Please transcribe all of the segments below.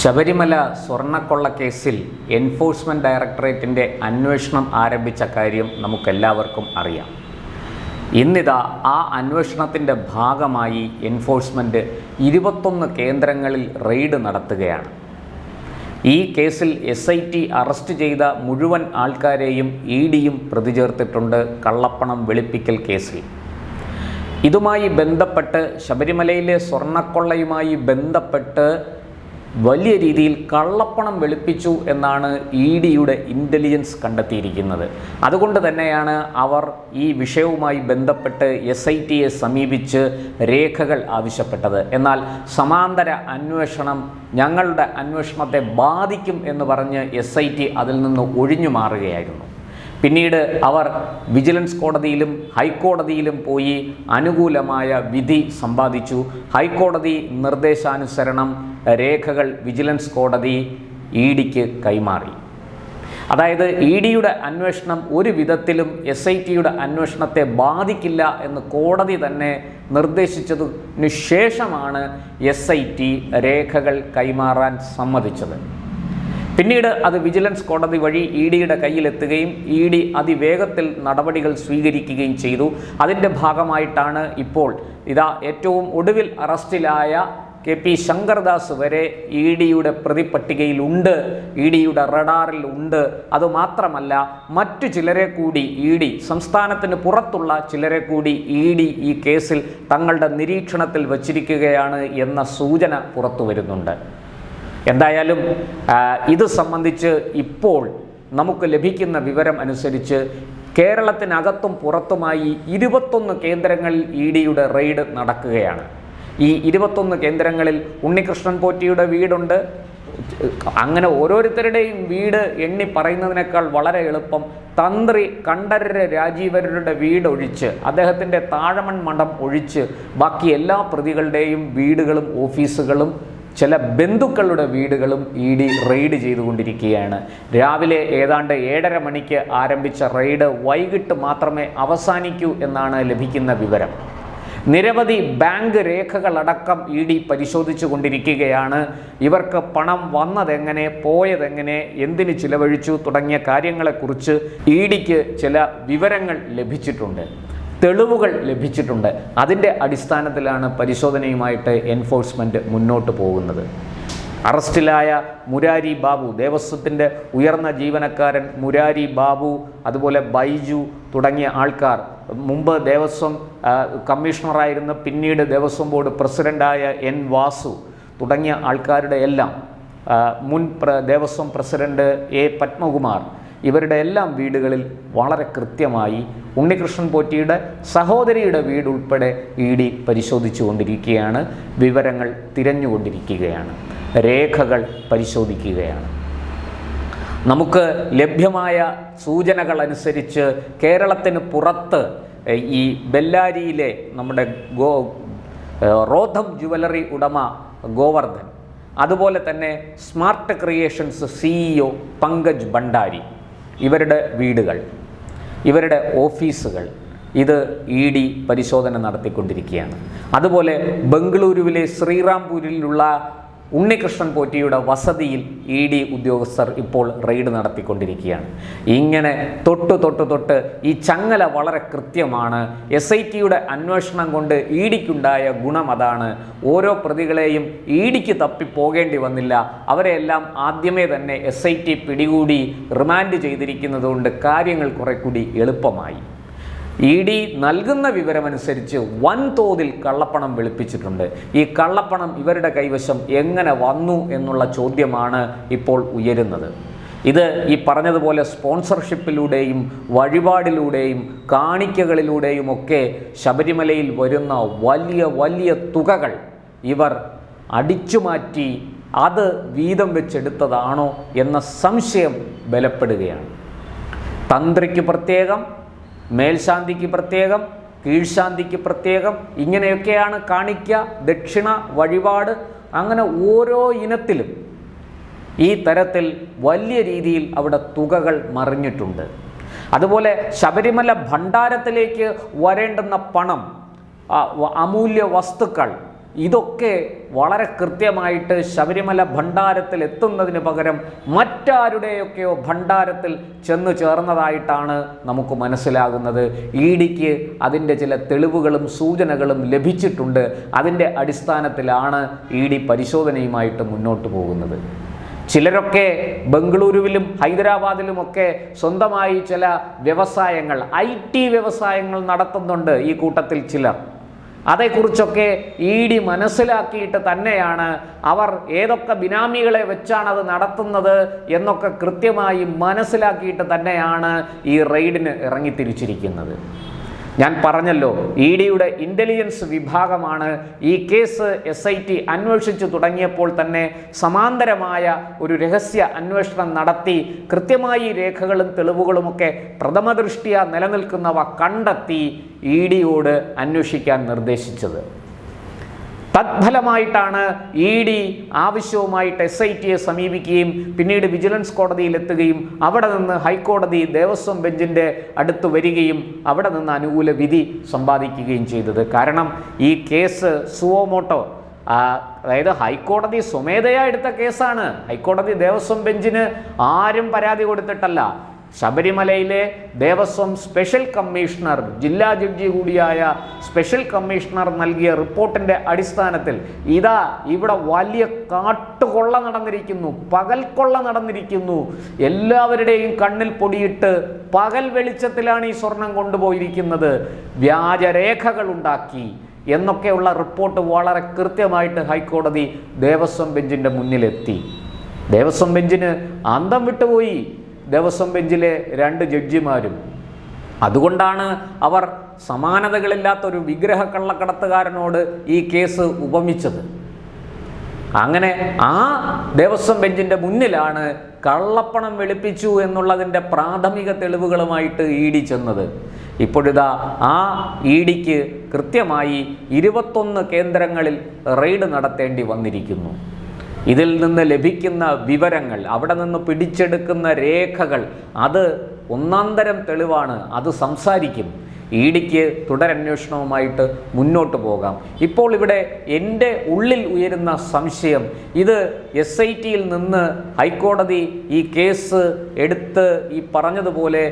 ശബരിമല സ്വർണക്കൊള്ള കേസിൽ എൻഫോഴ്സ്മെന്റ് ഡയറക്ടറേറ്റിന്റെ അന്വേഷണം ആരംഭിച്ച കാര്യം നമുക്കെല്ലാവർക്കും അറിയാം. ഇന്നിതാ ആ അന്വേഷണത്തിന്റെ ഭാഗമായി എൻഫോഴ്സ്മെന്റ് ഇരുപത്തൊന്ന് കേന്ദ്രങ്ങളിൽ റെയ്ഡ് നടത്തുകയാണ്. ഈ കേസിൽ എസ് ഐ ടി അറസ്റ്റ് ചെയ്ത മുഴുവൻ ആൾക്കാരെയും ഇ ഡിയും പ്രതിചേർത്തിട്ടുണ്ട് കള്ളപ്പണം വെളുപ്പിക്കൽ കേസിൽ. ഇതുമായി ബന്ധപ്പെട്ട് ശബരിമലയിലെ സ്വർണക്കൊള്ളയുമായി ബന്ധപ്പെട്ട് വലിയ രീതിയിൽ കള്ളപ്പണം വെളുപ്പിച്ചു എന്നാണ് ഇ ഡിയുടെ ഇന്റലിജൻസ് കണ്ടെത്തിയിരിക്കുന്നത്. അതുകൊണ്ട് തന്നെയാണ് അവർ ഈ വിഷയവുമായി ബന്ധപ്പെട്ട് എസ് ഐ ടിയെ സമീപിച്ച് രേഖകൾ ആവശ്യപ്പെട്ടത്. എന്നാൽ സമാന്തര അന്വേഷണം ഞങ്ങളുടെ അന്വേഷണത്തെ ബാധിക്കും എന്ന് പറഞ്ഞ് എസ് ഐ ടി അതിൽ നിന്ന് ഒഴിഞ്ഞു മാറുകയായിരുന്നു. പിന്നീട് അവർ വിജിലൻസ് കോടതിയിലും ഹൈക്കോടതിയിലും പോയി അനുകൂലമായ വിധി സമ്പാദിച്ചു. ഹൈക്കോടതി നിർദ്ദേശാനുസരണം രേഖകൾ വിജിലൻസ് കോടതി ഇ ഡിക്ക് കൈമാറി. അതായത് ഇ ഡിയുടെ അന്വേഷണം ഒരു വിധത്തിലും എസ് ഐ ടിയുടെ അന്വേഷണത്തെ ബാധിക്കില്ല എന്ന് കോടതി തന്നെ നിർദ്ദേശിച്ചതിനു ശേഷമാണ് എസ് ഐ ടി രേഖകൾ കൈമാറാൻ സമ്മതിച്ചത്. പിന്നീട് അത് വിജിലൻസ് കോടതി വഴി ഇ ഡിയുടെ കയ്യിലെത്തുകയും ഇ ഡി അതിവേഗത്തിൽ നടപടികൾ സ്വീകരിക്കുകയും ചെയ്തു. അതിന്റെ ഭാഗമായിട്ടാണ് ഇപ്പോൾ ഇതാ ഏറ്റവും ഒടുവിൽ അറസ്റ്റിലായ കെ പി ശങ്കർദാസ് വരെ ഇ ഡിയുടെ പ്രതിപട്ടികയിലുണ്ട്. ഇ ഡിയുടെ റഡാറിൽ ഉണ്ട് അതുമാത്രമല്ല മറ്റു ചിലരെ കൂടി ഇ ഡി സംസ്ഥാനത്തിന് പുറത്തുള്ള ചിലരെ കൂടി ഇ ഡി ഈ കേസിൽ തങ്ങളുടെ നിരീക്ഷണത്തിൽ വച്ചിരിക്കുകയാണ് എന്ന സൂചന പുറത്തു വരുന്നുണ്ട് എന്തായാലും ഇത് സംബന്ധിച്ച് ഇപ്പോൾ നമുക്ക് ലഭിക്കുന്ന വിവരം അനുസരിച്ച് കേരളത്തിനകത്തും പുറത്തുമായി ഇരുപത്തൊന്ന് കേന്ദ്രങ്ങളിൽ ഇ ഡിയുടെ റെയ്ഡ് നടക്കുകയാണ്. ഈ ഇരുപത്തൊന്ന് കേന്ദ്രങ്ങളിൽ ഉണ്ണികൃഷ്ണൻ പോറ്റിയുടെ വീടുണ്ട്. അങ്ങനെ ഓരോരുത്തരുടെയും വീട് എണ്ണി പറയുന്നതിനേക്കാൾ വളരെ എളുപ്പം. തന്ത്രി കണ്ഠരര് രാജീവരുടെ വീടൊഴിച്ച് അദ്ദേഹത്തിന്റെ താഴമൺ മഠം ഒഴിച്ച് ബാക്കി എല്ലാ പ്രതികളുടെയും വീടുകളും ഓഫീസുകളും ചില ബന്ധുക്കളുടെ വീടുകളും ഇ ഡി റെയ്ഡ് ചെയ്തുകൊണ്ടിരിക്കുകയാണ്. രാവിലെ ഏതാണ്ട് ഏഴര മണിക്ക് ആരംഭിച്ച റെയ്ഡ് വൈകിട്ട് മാത്രമേ അവസാനിക്കൂ എന്നാണ് ലഭിക്കുന്ന വിവരം. നിരവധി ബാങ്ക് രേഖകളടക്കം ഇ ഡി പരിശോധിച്ചു കൊണ്ടിരിക്കുകയാണ്. ഇവർക്ക് പണം വന്നതെങ്ങനെ പോയതെങ്ങനെ എന്തിന് ചിലവഴിച്ചു തുടങ്ങിയ കാര്യങ്ങളെക്കുറിച്ച് ഇ ഡിക്ക് ചില വിവരങ്ങൾ ലഭിച്ചിട്ടുണ്ട്. തെളിവുകൾ ലഭിച്ചിട്ടുണ്ട്. അതിന്റെ അടിസ്ഥാനത്തിലാണ് പരിശോധനയുമായിട്ട് എൻഫോഴ്സ്മെന്റ് മുന്നോട്ട് പോകുന്നത്. അറസ്റ്റിലായ മുരാരി ബാബു ദേവസ്വത്തിന്റെ ഉയർന്ന ജീവനക്കാരൻ മുരാരി ബാബു അതുപോലെ ബൈജു തുടങ്ങിയ ആൾക്കാർ. മുമ്പ് ദേവസ്വം കമ്മീഷണറായിരുന്ന പിന്നീട് ദേവസ്വം ബോർഡ് പ്രസിഡന്റായ എൻ വാസു തുടങ്ങിയ ആൾക്കാരുടെ എല്ലാം മുൻ ദേവസ്വം പ്രസിഡന്റ് എ പത്മകുമാർ ഇവരുടെ എല്ലാം വീടുകളിൽ വളരെ കൃത്യമായി ഉണ്ണികൃഷ്ണൻ പോറ്റിയുടെ സഹോദരിയുടെ വീടുൾപ്പെടെ ഇ ഡി പരിശോധിച്ചു കൊണ്ടിരിക്കുകയാണ് വിവരങ്ങൾ തിരഞ്ഞുകൊണ്ടിരിക്കുകയാണ്. രേഖകൾ പരിശോധിക്കുകയാണ്. നമുക്ക് ലഭ്യമായ സൂചനകൾ അനുസരിച്ച് കേരളത്തിന് പുറത്ത് ഈ ബെല്ലാരിയിലെ നമ്മുടെ ഗോ റോധം ജുവലറി ഉടമ ഗോവർദ്ധൻ അതുപോലെ തന്നെ smart creations CEO Pankaj Bhandari ഇവരുടെ വീടുകൾ ഇവരുടെ ഓഫീസുകൾ ഇത് ഇ ഡി പരിശോധന നടത്തിക്കൊണ്ടിരിക്കുകയാണ്. അതുപോലെ ബംഗളൂരുവിലെ ശ്രീറാംപൂരിലുള്ള ഉണ്ണികൃഷ്ണൻ പോറ്റിയുടെ വസതിയിൽ ഇ ഡി ഉദ്യോഗസ്ഥർ ഇപ്പോൾ റെയ്ഡ് നടത്തിക്കൊണ്ടിരിക്കുകയാണ്. ഇങ്ങനെ തൊട്ട് തൊട്ട് തൊട്ട് ഈ ചങ്ങല വളരെ കൃത്യമാണ്. എസ് ഐ ടിയുടെ അന്വേഷണം കൊണ്ട് ഇ ഡിക്കുണ്ടായ ഗുണം അതാണ്. ഓരോ പ്രതികളെയും ഇ ഡിക്ക് തപ്പിപ്പോകേണ്ടി വന്നില്ല. അവരെല്ലാം ആദ്യമേ തന്നെ എസ് ഐ ടി പിടികൂടി റിമാൻഡ് ചെയ്തിരിക്കുന്നതുകൊണ്ട് കാര്യങ്ങൾ കുറെ കൂടി എളുപ്പമായി. ഇ ഡി നൽകുന്ന വിവരമനുസരിച്ച് വൻതോതിൽ കള്ളപ്പണം വെളുപ്പിച്ചിട്ടുണ്ട്. ഈ കള്ളപ്പണം ഇവരുടെ കൈവശം എങ്ങനെ വന്നു എന്നുള്ള ചോദ്യമാണ് ഇപ്പോൾ ഉയരുന്നത്. ഇത് ഈ പറഞ്ഞതുപോലെ സ്പോൺസർഷിപ്പിലൂടെയും വഴിപാടിലൂടെയും കാണിക്കകളിലൂടെയും ഒക്കെ ശബരിമലയിൽ വരുന്ന വലിയ വലിയ തുകകൾ ഇവർ അടിച്ചുമാറ്റി അത് വീതം വെച്ചെടുത്തതാണോ എന്ന സംശയം ബലപ്പെടുകയാണ്. തന്ത്രിക്ക് പ്രത്യേകം മേൽശാന്തിക്ക് പ്രത്യേകം കീഴ്ശാന്തിക്ക് പ്രത്യേകം ഇങ്ങനെയൊക്കെയാണ് കാണിക്ക ദക്ഷിണ വഴിപാട് അങ്ങനെ ഓരോ ഇനത്തിലും ഈ തരത്തിൽ വലിയ രീതിയിൽ അവിടെ തുകകൾ മറിഞ്ഞിട്ടുണ്ട്. അതുപോലെ ശബരിമല ഭണ്ഡാരത്തിലേക്ക് വരേണ്ടുന്ന പണം അമൂല്യ വസ്തുക്കൾ ഇതൊക്കെ വളരെ കൃത്യമായിട്ട് ശബരിമല ഭണ്ഡാരത്തിൽ എത്തുന്നതിന് പകരം മറ്റാരുടെയൊക്കെയോ ഭണ്ഡാരത്തിൽ ചെന്ന് ചേർന്നതായിട്ടാണ് നമുക്ക് മനസ്സിലാകുന്നത്. ഇ ഡിക്ക് അതിന്റെ ചില തെളിവുകളും സൂചനകളും ലഭിച്ചിട്ടുണ്ട്. അതിന്റെ അടിസ്ഥാനത്തിലാണ് ഇ ഡി പരിശോധനയുമായിട്ട് മുന്നോട്ട് പോകുന്നത്. ചിലരൊക്കെ ബംഗളൂരുവിലും ഹൈദരാബാദിലുമൊക്കെ സ്വന്തമായി ചില വ്യവസായങ്ങൾ ഐ വ്യവസായങ്ങൾ നടത്തുന്നുണ്ട് ഈ കൂട്ടത്തിൽ ചിലർ. അതേക്കുറിച്ചൊക്കെ ഇ ഡി മനസ്സിലാക്കിയിട്ട് തന്നെയാണ് അവർ ഏതൊക്കെ ബിനാമികളെ വെച്ചാണ് അത് നടത്തുന്നത് എന്നൊക്കെ കൃത്യമായി മനസ്സിലാക്കിയിട്ട് തന്നെയാണ് ഈ റെയ്ഡിന് ഇറങ്ങിത്തിരിച്ചിരിക്കുന്നത്. ഞാൻ പറഞ്ഞല്ലോ ഇ ഡിയുടെ ഇന്റലിജൻസ് വിഭാഗമാണ് ഈ കേസ് എസ് ഐ ടി അന്വേഷിച്ചു തുടങ്ങിയപ്പോൾ തന്നെ സമാന്തരമായ ഒരു രഹസ്യ അന്വേഷണം നടത്തി കൃത്യമായി രേഖകളും തെളിവുകളുമൊക്കെ പ്രഥമദൃഷ്ടിയ നിലനിൽക്കുന്നവ കണ്ടെത്തി ഇ ഡിയോട് അന്വേഷിക്കാൻ നിർദ്ദേശിച്ചത്. തത്ഫലമായിട്ടാണ് ഇ ഡി ആവശ്യവുമായിട്ട് എസ് ഐ ടിയെ സമീപിക്കുകയും പിന്നീട് വിജിലൻസ് കോടതിയിൽ എത്തുകയും അവിടെ നിന്ന് ഹൈക്കോടതി ദേവസ്വം ബെഞ്ചിന്റെ അടുത്ത് വരികയും അവിടെ നിന്ന് അനുകൂല വിധി സമ്പാദിക്കുകയും ചെയ്തത്. കാരണം ഈ കേസ് സുവോമോട്ടോ അതായത് ഹൈക്കോടതി സ്വമേധയാ എടുത്ത കേസാണ്. ഹൈക്കോടതി ദേവസ്വം ബെഞ്ചിന് ആരും പരാതി കൊടുത്തിട്ടല്ല. ശബരിമലയിലെ ദേവസ്വം സ്പെഷ്യൽ കമ്മീഷണർ ജില്ലാ ജഡ്ജി കൂടിയായ സ്പെഷ്യൽ കമ്മീഷണർ നൽകിയ റിപ്പോർട്ടിന്റെ അടിസ്ഥാനത്തിൽ ഇതാ ഇവിടെ വലിയ കാട്ടുകൊള്ള നടന്നിരിക്കുന്നു പകൽക്കൊള്ള കൊള്ള നടന്നിരിക്കുന്നു. എല്ലാവരുടെയും കണ്ണിൽ പൊടിയിട്ട് പകൽ വെളിച്ചത്തിലാണ് ഈ സ്വർണം കൊണ്ടുപോയിരിക്കുന്നത്. വ്യാജരേഖകൾ ഉണ്ടാക്കി എന്നൊക്കെയുള്ള റിപ്പോർട്ട് വളരെ കൃത്യമായിട്ട് ഹൈക്കോടതി ദേവസ്വം ബെഞ്ചിന്റെ മുന്നിലെത്തി. ദേവസ്വം ബെഞ്ചിന് അന്തം വിട്ടുപോയി. ദേവസ്വം ബെഞ്ചിലെ രണ്ട് ജഡ്ജിമാരും. അതുകൊണ്ടാണ് അവർ സമാനതകളില്ലാത്ത ഒരു വിഗ്രഹ കള്ളക്കടത്തുകാരനോട് ഈ കേസ് ഉപമിച്ചത്. അങ്ങനെ ആ ദേവസ്വം ബെഞ്ചിന്റെ മുന്നിലാണ് കള്ളപ്പണം വെളുപ്പിച്ചു എന്നുള്ളതിന്റെ പ്രാഥമിക തെളിവുകളുമായിട്ട് ഇ ഡി ചെന്നത്. ഇപ്പോഴിതാ ആ ഇ ഡിക്ക് കൃത്യമായി ഇരുപത്തൊന്ന് കേന്ദ്രങ്ങളിൽ റെയ്ഡ് നടത്തേണ്ടി വന്നിരിക്കുന്നു. ഇതിൽ നിന്ന് ലഭിക്കുന്ന വിവരങ്ങൾ അവിടെ നിന്ന് പിടിച്ചെടുക്കുന്ന രേഖകൾ അത് ഒന്നാന്തരം തെളിവാണ് അത് സംസാരിക്കും. ഇ ഡിക്ക് തുടരന്വേഷണവുമായിട്ട് മുന്നോട്ട് പോകാം. ഇപ്പോൾ ഇവിടെ എന്റെ ഉള്ളിൽ ഉയരുന്ന സംശയം ഇത് എസ് ഐ ടിയിൽ നിന്ന് ഹൈക്കോടതി ഈ കേസ് എടുത്ത് ഈ പറഞ്ഞതുപോലെ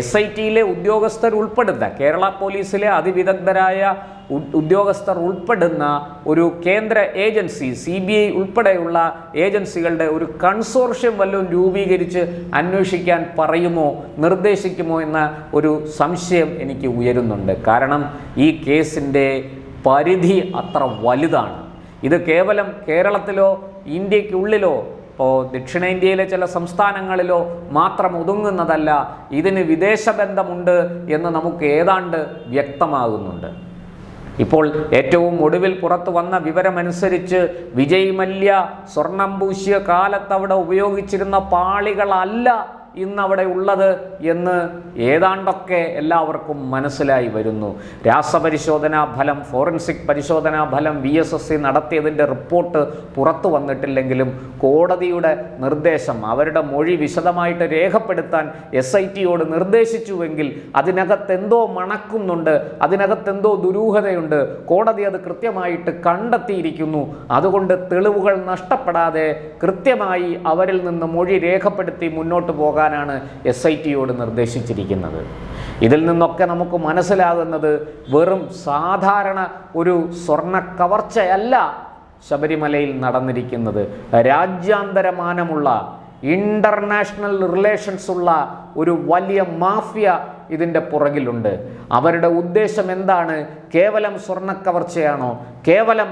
എസ് ഐ ടിയിലെ ഉദ്യോഗസ്ഥർ ഉൾപ്പെടുത്ത കേരള പോലീസിലെ അതിവിദഗ്ധരായ ഉദ്യോഗസ്ഥർ ഉൾപ്പെടുന്ന ഒരു കേന്ദ്ര ഏജൻസി സി ബി ഐ ഉൾപ്പെടെയുള്ള ഏജൻസികളുടെ ഒരു കൺസോർഷ്യം വല്ലതും രൂപീകരിച്ച് അന്വേഷിക്കാൻ പറയുമോ നിർദ്ദേശിക്കുമോ എന്ന ഒരു സംശയം എനിക്ക് ഉയരുന്നുണ്ട്. കാരണം ഈ കേസിന്റെ പരിധി അത്ര വലുതാണ്. ഇത് കേവലം കേരളത്തിലോ ഇന്ത്യക്കുള്ളിലോ ഇപ്പോൾ ദക്ഷിണേന്ത്യയിലെ ചില സംസ്ഥാനങ്ങളിലോ മാത്രം ഒതുങ്ങുന്നതല്ല ഇതിന് വിദേശ ബന്ധമുണ്ട് എന്ന് നമുക്ക് ഏതാണ്ട് വ്യക്തമാകുന്നുണ്ട്. ഇപ്പോൾ ഏറ്റവും ഒടുവിൽ പുറത്തു വന്ന വിവരമനുസരിച്ച് വിജയ് മല്യ സ്വർണം പൂശിയ കാലത്ത് അവിടെ ഉപയോഗിച്ചിരുന്ന പാളികളല്ല ഇന്ന് അവിടെ ഉള്ളത് എന്ന് ഏതാണ്ടൊക്കെ എല്ലാവർക്കും മനസ്സിലായി വരുന്നു. രാസപരിശോധനാ ഫലം ഫോറൻസിക് പരിശോധനാ ഫലം വി എസ് എസ് സി നടത്തിയതിന്റെ റിപ്പോർട്ട് പുറത്തു വന്നിട്ടില്ലെങ്കിലും കോടതിയുടെ നിർദ്ദേശം അവരുടെ മൊഴി വിശദമായിട്ട് രേഖപ്പെടുത്താൻ എസ് ഐ ടിയോട് നിർദ്ദേശിച്ചുവെങ്കിൽ അതിനകത്ത് എന്തോ മണക്കുന്നുണ്ട് അതിനകത്ത് എന്തോ ദുരൂഹതയുണ്ട്. കോടതി അത് കൃത്യമായിട്ട് കണ്ടെത്തിയിരിക്കുന്നു. അതുകൊണ്ട് തെളിവുകൾ നഷ്ടപ്പെടാതെ കൃത്യമായി അവരിൽ നിന്ന് മൊഴി രേഖപ്പെടുത്തി മുന്നോട്ട് പോകാനാണ് എസ് ഐ ടിയോട് നിർദ്ദേശിച്ചിരിക്കുന്നത്. ഇതിൽ നിന്നൊക്കെ നമുക്ക് മനസ്സിലാകുന്നത് വെറും സാധാരണ ഒരു സ്വർണ കവർച്ചയല്ല ശബരിമലയിൽ നടന്നിരിക്കുന്നത്. രാജ്യാന്തരമാനമുള്ള ഇന്റർനാഷണൽ റിലേഷൻസ് ഉള്ള ഒരു വലിയ മാഫിയ ഇതിന്റെ പുറകിലുണ്ട്. അവരുടെ ഉദ്ദേശം എന്താണ്? കേവലം സ്വർണക്കവർച്ചയാണോ കേവലം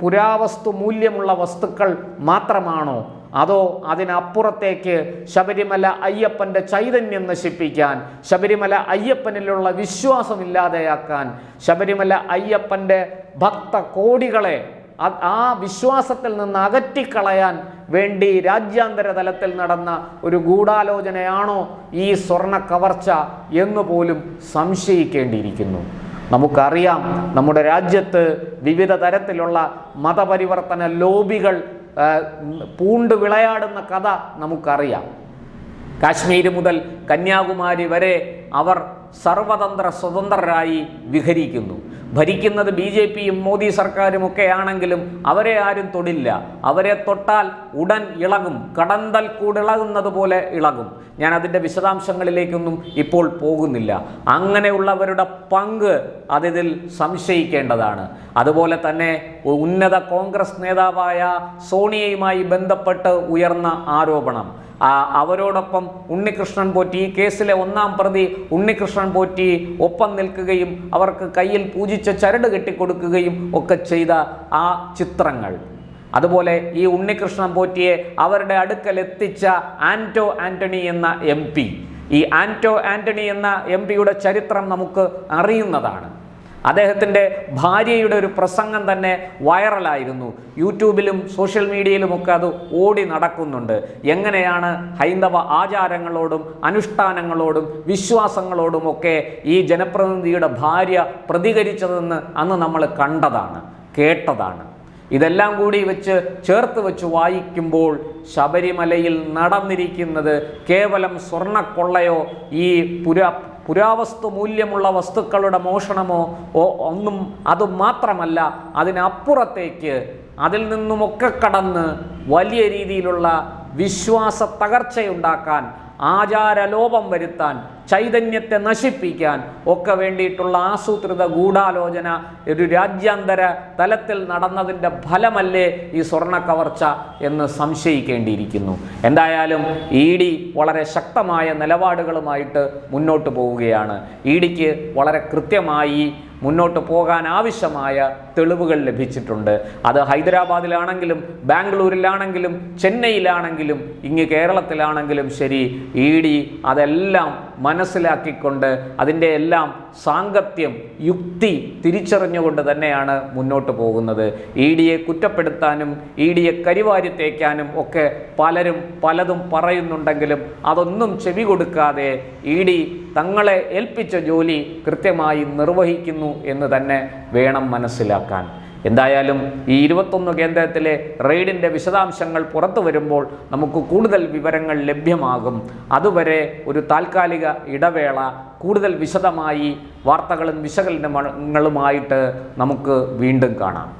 പുരാവസ്തു മൂല്യമുള്ള വസ്തുക്കൾ മാത്രമാണോ? അതോ അതിനപ്പുറത്തേക്ക് ശബരിമല അയ്യപ്പന്റെ ചൈതന്യം നശിപ്പിക്കാൻ ശബരിമല അയ്യപ്പനിലുള്ള വിശ്വാസം ഇല്ലാതെയാക്കാൻ ശബരിമല അയ്യപ്പന്റെ ഭക്ത കോടികളെ ആ വിശ്വാസത്തിൽ നിന്ന് അകറ്റിക്കളയാൻ വേണ്ടി രാജ്യാന്തര തലത്തിൽ നടന്ന ഒരു ഗൂഢാലോചനയാണോ ഈ സ്വർണ കവർച്ച എന്ന് പോലും സംശയിക്കേണ്ടിയിരിക്കുന്നു. നമുക്കറിയാം നമ്മുടെ രാജ്യത്ത് വിവിധ തരത്തിലുള്ള മതപരിവർത്തന ലോബികൾ പൂണ്ട് വിളയാടുന്ന കഥ നമുക്കറിയാം. കാശ്മീർ മുതൽ കന്യാകുമാരി വരെ അവർ സർവതന്ത്ര സ്വതന്ത്രരായി വിഹരിക്കുന്നു. ഭരിക്കുന്നത് ബി ജെ പിയും മോദി സർക്കാരും ഒക്കെ ആണെങ്കിലും അവരെ ആരും തൊടില്ല. അവരെ തൊട്ടാൽ ഉടൻ ഇളകും. കടന്തൽ കൂടിളകുന്നത് പോലെ ഇളകും. ഞാൻ അതിന്റെ വിശദാംശങ്ങളിലേക്കൊന്നും ഇപ്പോൾ പോകുന്നില്ല. അങ്ങനെയുള്ളവരുടെ പങ്ക് അതിൽ സംശയിക്കേണ്ടതാണ്. അതുപോലെ തന്നെ ഉന്നത കോൺഗ്രസ് നേതാവായ സോണിയയുമായി ബന്ധപ്പെട്ട് ഉയർന്ന ആരോപണം. അവരോടൊപ്പം ഉണ്ണികൃഷ്ണൻ പോറ്റി ഈ കേസിലെ ഒന്നാം പ്രതി ഉണ്ണികൃഷ്ണൻ പോറ്റി ഒപ്പം നിൽക്കുകയും അവർക്ക് കയ്യിൽ പൂജിച്ച ചരട് കെട്ടിക്കൊടുക്കുകയും ഒക്കെ ചെയ്ത ആ ചിത്രങ്ങൾ. അതുപോലെ ഈ ഉണ്ണികൃഷ്ണൻ പോറ്റിയെ അവരുടെ അടുക്കൽ എത്തിച്ച ആന്റോ ആന്റണി എന്ന എം ഈ ആന്റോ ആന്റണി എന്ന എം പിയുടെ ചരിത്രം നമുക്ക് അറിയുന്നതാണ്. അദ്ദേഹത്തിന്റെ ഭാര്യയുടെ ഒരു പ്രസംഗം തന്നെ വൈറലായിരുന്നു. യൂട്യൂബിലും സോഷ്യൽ മീഡിയയിലുമൊക്കെ അത് ഓടി നടക്കുന്നുണ്ട്. എങ്ങനെയാണ് ഹൈന്ദവ ആചാരങ്ങളോടും അനുഷ്ഠാനങ്ങളോടും വിശ്വാസങ്ങളോടുമൊക്കെ ഈ ജനപ്രതിനിധിയുടെ ഭാര്യ പ്രതികരിച്ചതെന്ന് അന്ന് നമ്മൾ കണ്ടതാണ് കേട്ടതാണ്. ഇതെല്ലാം കൂടി വെച്ച് ചേർത്ത് വെച്ച് വായിക്കുമ്പോൾ ശബരിമലയിൽ നടന്നിരിക്കുന്നത് കേവലം സ്വർണക്കൊള്ളയോ ഈ പുരാ പുരാവസ്തു മൂല്യമുള്ള വസ്തുക്കളുടെ മോഷണമോ ഒന്നും അതും മാത്രമല്ല അതിനപ്പുറത്തേക്ക് അതിൽ നിന്നുമൊക്കെ കടന്ന് വലിയ രീതിയിലുള്ള വിശ്വാസ തകർച്ചയുണ്ടാക്കാൻ ആചാരലോപം വരുത്താൻ ചൈതന്യത്തെ നശിപ്പിക്കാൻ ഒക്കെ വേണ്ടിയിട്ടുള്ള ആസൂത്രിത ഗൂഢാലോചന ഒരു രാജ്യാന്തര തലത്തിൽ നടന്നതിന്റെ ഫലമല്ലേ ഈ സ്വർണ കവർച്ച എന്ന് സംശയിക്കേണ്ടിയിരിക്കുന്നു. എന്തായാലും ഇ ഡി വളരെ ശക്തമായ നിലപാടുകളുമായിട്ട് മുന്നോട്ട് പോവുകയാണ്. ഇ ഡിക്ക് വളരെ കൃത്യമായി മുന്നോട്ട് പോകാൻ ആവശ്യമായ തെളിവുകൾ ലഭിച്ചിട്ടുണ്ട്. അത് ഹൈദരാബാദിലാണെങ്കിലും ബാംഗ്ലൂരിലാണെങ്കിലും ചെന്നൈയിലാണെങ്കിലും ഇങ്ങ് കേരളത്തിലാണെങ്കിലും ശരി. ഇ ഡി അതെല്ലാം മനസ്സിലാക്കിക്കൊണ്ട് അതിന്റെ എല്ലാം സാങ്കത്യം യുക്തി തിരിച്ചറിഞ്ഞുകൊണ്ട് തന്നെയാണ് മുന്നോട്ട് പോകുന്നത്. ഇ ഡിയെ കുറ്റപ്പെടുത്താനും ഇ ഡിയെ കരിവാരി തേക്കാനും ഒക്കെ പലരും പലതും പറയുന്നുണ്ടെങ്കിലും അതൊന്നും ചെവി കൊടുക്കാതെ ഇ ഡി തങ്ങളെ ഏൽപ്പിച്ച ജോലി കൃത്യമായി നിർവഹിക്കുന്നു എന്ന് തന്നെ വേണം മനസ്സിലാക്കാൻ. എന്തായാലും ഈ ഇരുപത്തൊന്ന് കേന്ദ്രത്തിലെ റെയ്ഡിന്റെ വിശദാംശങ്ങൾ പുറത്തു വരുമ്പോൾ നമുക്ക് കൂടുതൽ വിവരങ്ങൾ ലഭ്യമാകും. അതുവരെ ഒരു താൽക്കാലിക ഇടവേള കൂടുതൽ വിശദമായി വാർത്തകളും വിശകലനങ്ങളുമായിട്ട് നമുക്ക് വീണ്ടും കാണാം.